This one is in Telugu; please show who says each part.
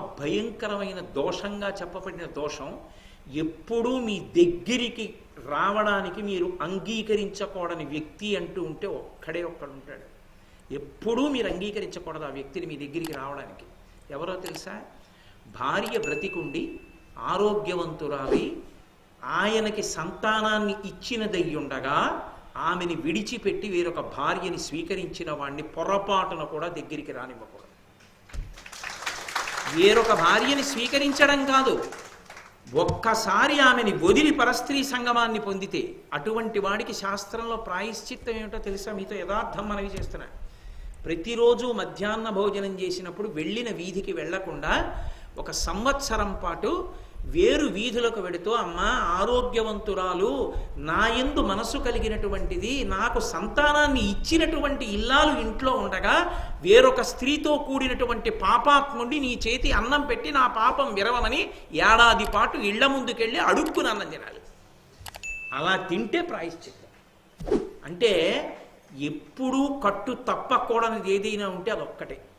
Speaker 1: భయంకరమైన దోషంగా చెప్పబడిన దోషం ఎప్పుడూ మీ దగ్గరికి రావడానికి మీరు అంగీకరించకూడని వ్యక్తి అంటూ ఉంటే ఒక్కడే ఒక్కడు ఉంటాడు ఎప్పుడూ మీరు అంగీకరించకూడదు ఆ వ్యక్తిని మీ దగ్గరికి రావడానికి. ఎవరో తెలుసా? భార్య బ్రతికుండి ఆరోగ్యవంతురాలి ఆయనకి సంతానాన్ని ఇచ్చినదయ్యుండగా ఆమెని విడిచిపెట్టి వేరొక భార్యని స్వీకరించిన వాణ్ణి పొరపాటున కూడా దగ్గరికి రానివ్వకూడదు. వేరొక భార్యని స్వీకరించడం కాదు. ఒక్కసారి ఆమెని వదిలి పరస్త్రీ సంగమాన్ని పొందితే అటువంటి వాడికి శాస్త్రంలో ప్రాయశ్చిత్తం ఏమిటో తెలుసా? మీతో యథార్థం మనవి చేస్తున్నా. ప్రతిరోజు మధ్యాహ్న భోజనం చేసినప్పుడు వెళ్ళిన వీధికి వెళ్ళకుండా ఒక సంవత్సరం పాటు వేరు వీధులకు వెడుతూ అమ్మ ఆరోగ్యవంతురాలు నా యందు మనసు కలిగినటువంటిది నాకు సంతానాన్ని ఇచ్చినటువంటి ఇల్లాలు ఇంట్లో ఉండగా వేరొక స్త్రీతో కూడినటువంటి పాపాత్ముండి నీ చేతి అన్నం పెట్టి నా పాపం విరవమని ఏడాది పాటు ఇళ్ళ ముందుకెళ్ళి అడుక్కుని అన్నం తినాలి. అలా తింటే ప్రాయశ్చిత్తం. అంటే ఎప్పుడూ కట్టు తప్పకూడనిది ఏదైనా ఉంటే అదొక్కటే.